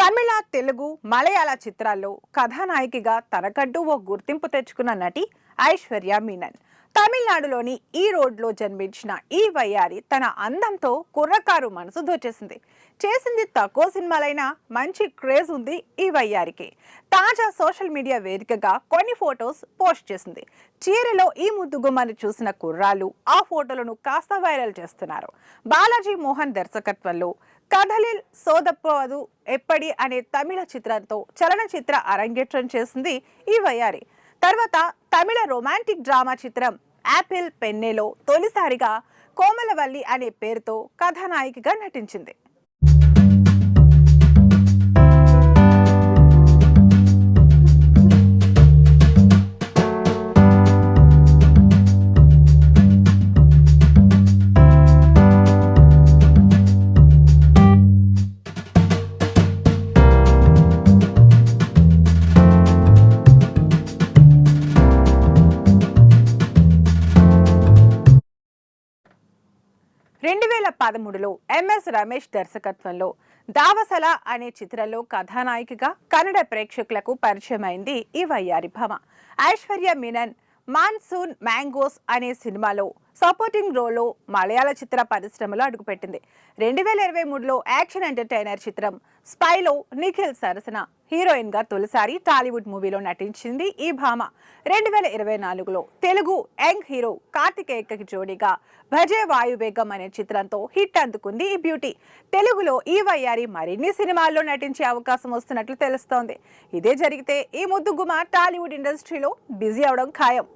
తమిళ తెలుగు మలయాళ చిత్రాల్లో కథానాయకిగా తనకంటూ ఓ గుర్తింపు తెచ్చుకున్న నటి ఐశ్వర్య మీనన్. తమిళనాడులోని ఈ రోడ్లో జన్మించిన ఈ వయ్యారి తన అందంతో కుర్రకారు మనసు దోచేసింది. చేసింది తక్కువ సినిమాలైనా మంచి క్రేజ్ ఉంది ఈ వయ్యారికి. తాజా సోషల్ మీడియా వేదికగా కొన్ని ఫొటోస్ పోస్ట్ చేసింది. చీరలో ఈ ముద్దుగుమ్మని చూసిన కుర్రాలు ఆ ఫోటోలను కాస్త వైరల్ చేస్తున్నారు. బాలాజీ మోహన్ దర్శకత్వంలో కథలిల్ సోదప్పవదు ఎప్పటి అనే తమిళ చిత్రంతో చలనచిత్ర అరంగేట్రం చేసింది ఈ వయారి తర్వాత తమిళ రొమాంటిక్ డ్రామా చిత్రం యాపిల్ పెన్నెలో తొలిసారిగా కోమలవల్లి అనే పేరుతో కథానాయికగా నటించింది. రెండు వేల పదమూడులో ఎంఎస్ రమేష్ దర్శకత్వంలో దావసల అనే చిత్రంలో కథానాయికగా కన్నడ ప్రేక్షకులకు పరిచయమైంది ఈ వయ్యారి భామ. ఐశ్వర్య మీనన్ మాన్సూన్ మ్యాంగోస్ అనే సినిమాలో సపోర్టింగ్ రోల్లో మలయాళ చిత్ర పరిశ్రమలో అడుగుపెట్టింది. రెండు వేల ఇరవై మూడులో యాక్షన్ ఎంటర్టైనర్ చిత్రం స్పైలో నిఖిల్ సరసన హీరోయిన్గా తొలిసారి టాలీవుడ్ మూవీలో నటించింది ఈ భామ. రెండు వేల ఇరవై నాలుగులో తెలుగు యంగ్ హీరో కార్తికేయకి జోడీగా భజే వాయువేగం అనే చిత్రంతో హిట్ అందుకుంది ఈ బ్యూటీ. తెలుగులో ఈ వయ్యారి మరిన్ని సినిమాల్లో నటించే అవకాశం వస్తున్నట్లు తెలుస్తోంది. ఇదే జరిగితే ఈ ముద్దుగుమ టాలీవుడ్ ఇండస్ట్రీలో బిజీ అవడం ఖాయం.